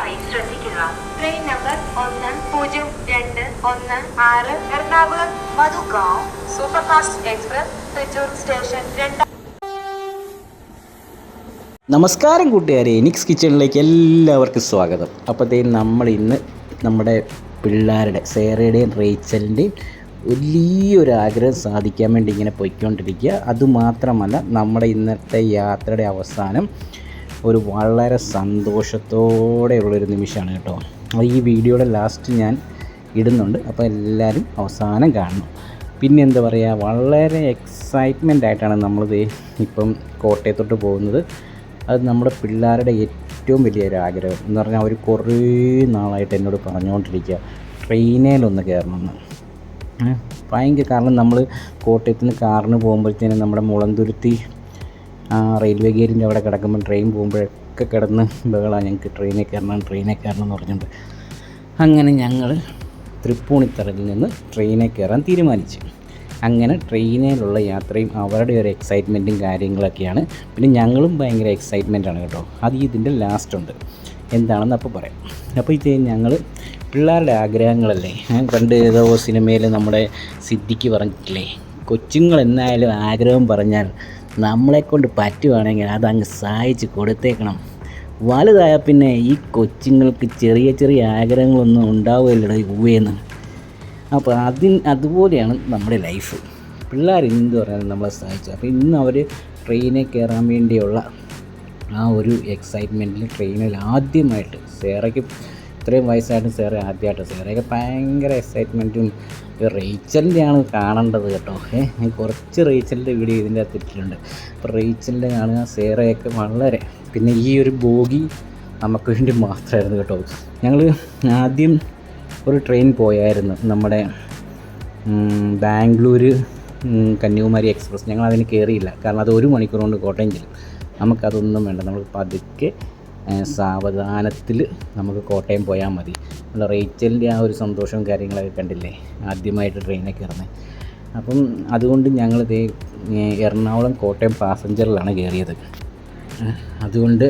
ദയവായി ശ്രദ്ധിക്കുക. Train number ഒന്ന് പൂജ്യം രണ്ട് ഒന്ന് ആറ് Ernakulam Madgaon superfast express Thrissur station രണ്ട്. നമസ്കാരം കൂട്ടുകാരെ എനിക്സ് കിച്ചണിലേക്ക് എല്ലാവർക്കും സ്വാഗതം. അപ്പോഴത്തേക്കും നമ്മൾ ഇന്ന് നമ്മുടെ പിള്ളേരുടെ സേറയുടെയും റേച്ചലിന്റെയും വലിയൊരു ആഗ്രഹം സാധിക്കാൻ വേണ്ടി ഇങ്ങനെ പോയിക്കൊണ്ടിരിക്കുക. അതുമാത്രമല്ല നമ്മുടെ ഇന്നത്തെ യാത്രയുടെ അവസാനം ഒരു വളരെ സന്തോഷത്തോടെയുള്ളൊരു നിമിഷമാണ് കേട്ടോ. അത് ഈ വീഡിയോയുടെ ലാസ്റ്റ് ഞാൻ ഇടുന്നുണ്ട്. അപ്പോൾ എല്ലാവരും അവസാനം കാണണം. പിന്നെ എന്താ പറയുക വളരെ എക്സൈറ്റ്മെന്റ് ആയിട്ടാണ് നമ്മളിത് ഇപ്പം കോട്ടയത്തോട്ട് പോകുന്നത്. അത് നമ്മുടെ പിള്ളേരുടെ ഏറ്റവും വലിയൊരു ആഗ്രഹം. എന്ന് പറഞ്ഞാൽ അവർ കുറേ നാളായിട്ട് എന്നോട് പറഞ്ഞുകൊണ്ടിരിക്കുക ട്രെയിനേലൊന്ന് കയറണമെന്ന് ഭയങ്കര കാരണം നമ്മൾ കോട്ടയത്തിന് കാറിന് പോകുമ്പോഴത്തേനും നമ്മുടെ മുളന്തുരുത്തി ആ റെയിൽവേ ഗേറ്റിന്റെ അവിടെ കിടക്കുമ്പോൾ ട്രെയിൻ പോകുമ്പോഴൊക്കെ കിടന്ന് ബഹളാണ് ഞങ്ങൾക്ക് ട്രെയിനിൽ കയറണം ട്രെയിനിൽ കയറണം എന്ന് പറഞ്ഞുകൊണ്ട്. അങ്ങനെ ഞങ്ങൾ തൃപ്പൂണിത്തറയിൽ നിന്ന് ട്രെയിനിൽ കയറാൻ തീരുമാനിച്ചു. അങ്ങനെ ട്രെയിനിലുള്ള യാത്രയും അവരുടെ ഒരു എക്സൈറ്റ്മെന്റും കാര്യങ്ങളൊക്കെയാണ്. പിന്നെ ഞങ്ങളും ഭയങ്കര എക്സൈറ്റ്മെന്റാണ് കേട്ടോ. അത് ഇതിന്റെ ലാസ്റ്റ് ഉണ്ട്. എന്താണെന്ന് അപ്പോൾ പറയാം. അപ്പോൾ ഇത് ഞങ്ങൾ പിള്ളേരുടെ ആഗ്രഹങ്ങളല്ലേ? പണ്ട് ഏതോ സിനിമയിൽ നമ്മുടെ സിദ്ധിക്ക് പറഞ്ഞിട്ടില്ലേ കൊച്ചുങ്ങൾ എന്നായാലും ആഗ്രഹം പറഞ്ഞാൽ നമ്മളെക്കൊണ്ട് പറ്റുവാണെങ്കിൽ അതങ്ങ് സഹായിച്ച് കൊടുത്തേക്കണം. വലുതായ പിന്നെ ഈ കൊച്ചുങ്ങൾക്ക് ചെറിയ ചെറിയ ആഗ്രഹങ്ങളൊന്നും ഉണ്ടാവുകയില്ലട ഉവ്വേന്ന് അപ്പോൾ അതിന് അതുപോലെയാണ് നമ്മുടെ ലൈഫ്. പിള്ളേർ എന്ത് പറയാനും നമ്മളെ സഹായിച്ചു. അപ്പോൾ ഇന്ന് അവർ ട്രെയിനിൽ കയറാൻ വേണ്ടിയുള്ള ആ ഒരു എക്സൈറ്റ്മെന്റിൽ ട്രെയിനിൽ ആദ്യമായിട്ട് സേറയ്ക്ക്. ഇത്രയും വയസ്സായിട്ടും സേറ ആദ്യമായിട്ട് സാറേക്ക് ഭയങ്കര എക്സൈറ്റ്മെന്റും റേച്ചലിന്റെയാണ് കാണേണ്ടത് കേട്ടോ. ഏഹ് കുറച്ച് റേച്ചലിന്റെ വീഡിയോ ഇതിന്റെ അകത്ത് ഇട്ടിട്ടുണ്ട്. അപ്പോൾ റേച്ചലിന്റെ കാണുക സേറയൊക്കെ വളരെ പിന്നെ ഈ ഒരു ബോഗി നമുക്ക് വേണ്ടി മാത്രമായിരുന്നു കേട്ടോ. ഞങ്ങൾ ആദ്യം ഒരു ട്രെയിൻ പോയായിരുന്നു നമ്മുടെ ബാംഗ്ലൂർ കന്യാകുമാരി എക്സ്പ്രസ് ഞങ്ങൾ അതിന് കയറിയില്ല കാരണം അത് ഒരു മണിക്കൂർ കൊണ്ട് കോട്ടയം ചെല്ലും നമുക്കതൊന്നും വേണ്ട. നമുക്ക് പതുക്കെ സാവധാനത്തിൽ നമുക്ക് കോട്ടയം പോയാൽ മതി. നമ്മൾ റേച്ചലിന്റെ ആ ഒരു സന്തോഷവും കാര്യങ്ങളൊക്കെ കണ്ടില്ലേ? ആദ്യമായിട്ട് ട്രെയിനൊക്കെ ഇറങ്ങി അപ്പം അതുകൊണ്ട് ഞങ്ങൾ എറണാകുളം കോട്ടയം പാസഞ്ചറിലാണ് കയറിയത്. അതുകൊണ്ട്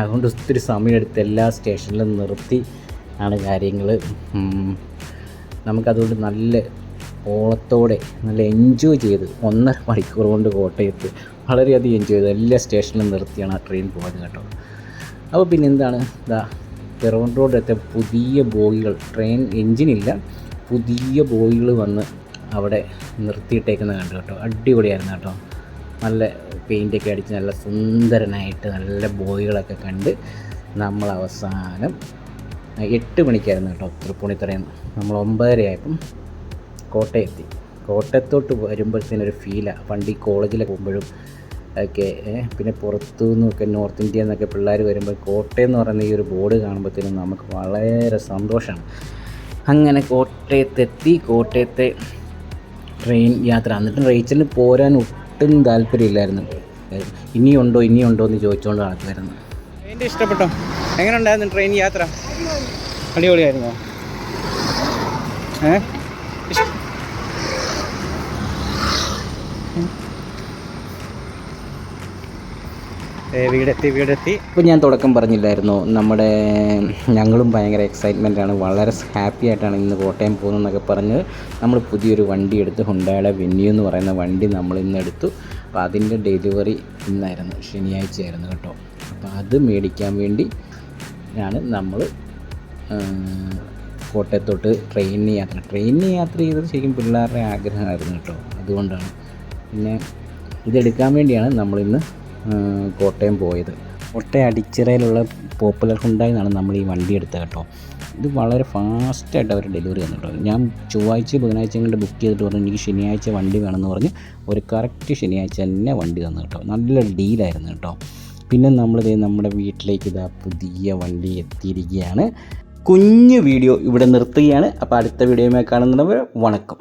അതുകൊണ്ട് ഒത്തിരി സമയമെടുത്ത് എല്ലാ സ്റ്റേഷനിലും നിർത്തി ആണ് കാര്യങ്ങൾ. നമുക്കതുകൊണ്ട് നല്ല ഓളത്തോടെ നല്ല എൻജോയ് ചെയ്ത് ഒന്നര മണിക്കൂർ കൊണ്ട് കോട്ടയത്ത് വളരെയധികം എൻജോയ് ചെയ്തു എല്ലാ സ്റ്റേഷനിലും നിർത്തിയാണ് ആ ട്രെയിൻ പോയത് കേട്ടോ. അപ്പോൾ പിന്നെ എന്താണ്? ഇതാ പിറവൻ റോഡിലത്തെ പുതിയ ബോഗികൾ ട്രെയിൻ എൻജിനില്ല പുതിയ ബോഗികൾ വന്ന് അവിടെ നിർത്തിയിട്ടേക്കുന്ന കണ്ടു കേട്ടോ. അടിപൊളിയായിരുന്നു കേട്ടോ. നല്ല പെയിന്റൊക്കെ അടിച്ച് നല്ല സുന്ദരനായിട്ട് നല്ല ബോയികളൊക്കെ കണ്ട് നമ്മൾ അവസാനം എട്ട് മണിക്കായിരുന്നു കേട്ടോ തൃപ്പൂണിത്തറയിൽ നമ്മൾ ഒമ്പതര ആയപ്പം കോട്ടയെത്തി. കോട്ടയത്തോട്ട് വരുമ്പോഴത്തേനും ഒരു ഫീലാണ് പണ്ട് ഈ കോളേജിലൊക്കെ പോകുമ്പോഴും ഒക്കെ പിന്നെ പുറത്തു നിന്നൊക്കെ നോർത്ത് ഇന്ത്യയിൽ നിന്നൊക്കെ പിള്ളേർ വരുമ്പോൾ കോട്ടയം എന്ന് പറയുന്ന ഈ ഒരു ബോർഡ് കാണുമ്പോഴത്തേനും നമുക്ക് വളരെ സന്തോഷമാണ് അങ്ങനെ കോട്ടയത്തെത്തി. കോട്ടയത്തെ ട്രെയിൻ യാത്ര. എന്നിട്ട് റേച്ചലിന് പോരാൻ ഒട്ടും താല്പര്യമില്ലായിരുന്നു. ഇനിയുണ്ടോ ഇനിയുണ്ടോ എന്ന് ചോദിച്ചുകൊണ്ട് നടക്കുമായിരുന്നു ട്രെയിൻ ഇഷ്ടപ്പെട്ടോ? എങ്ങനെ ഉണ്ടായിരുന്നു ട്രെയിൻ യാത്ര? അടിപൊളിയായിരുന്നോ? ഏഹ് വീടെത്തി വീടെത്തി. ഇപ്പോൾ ഞാൻ തുടക്കം പറഞ്ഞില്ലായിരുന്നു. നമ്മുടെ ഞങ്ങളും ഭയങ്കര എക്സൈറ്റ്മെന്റാണ് വളരെ ഹാപ്പി ആയിട്ടാണ് ഇന്ന് കോട്ടയം പോകുന്നതെന്നൊക്കെ പറഞ്ഞ് നമ്മൾ പുതിയൊരു വണ്ടി എടുത്ത് ഹുണ്ടായുടെ വെന്യൂ എന്ന് പറയുന്ന വണ്ടി നമ്മൾ ഇന്ന് എടുത്തു. അപ്പോൾ അതിന്റെ ഡെലിവറി ഇന്നായിരുന്നു. ശനിയാഴ്ചയായിരുന്നു കേട്ടോ. അപ്പോൾ അത് മേടിക്കാൻ വേണ്ടി ആണ് നമ്മൾ കോട്ടയത്തോട്ട് ട്രെയിനിന് യാത്ര. ട്രെയിനിന് യാത്ര ചെയ്തത് ശരിക്കും പിള്ളേരുടെ ആഗ്രഹമായിരുന്നു കേട്ടോ. അതുകൊണ്ടാണ്. പിന്നെ ഇതെടുക്കാൻ വേണ്ടിയാണ് നമ്മളിന്ന് കോട്ടയം പോയത്. കോട്ടയം അടിച്ചിറയിലുള്ള പോപ്പുലർ ഹുണ്ടായി നിന്നാണ് നമ്മൾ ഈ വണ്ടി എടുത്തത് കേട്ടോ. ഇത് വളരെ ഫാസ്റ്റായിട്ട് അവർ ഡെലിവറി തന്നു കേട്ടോ. ഞാൻ ചൊവ്വാഴ്ച ബുധനാഴ്ച കൊണ്ട് ബുക്ക് ചെയ്തിട്ട് പറഞ്ഞു എനിക്ക് ശനിയാഴ്ച വണ്ടി വേണമെന്ന് പറഞ്ഞ് ഒരു കറക്റ്റ് ശനിയാഴ്ച തന്നെ വണ്ടി തന്നു കേട്ടോ. നല്ല ഡീലായിരുന്നു കേട്ടോ. പിന്നെ നമ്മളിത് നമ്മുടെ വീട്ടിലേക്ക് ഇതാ പുതിയ വണ്ടി എത്തിയിരിക്കുകയാണ്. കുഞ്ഞു വീഡിയോ ഇവിടെ നിർത്തുകയാണ്. അപ്പോൾ അടുത്ത വീഡിയോയുമായി കാണുന്നവർ വണക്കം.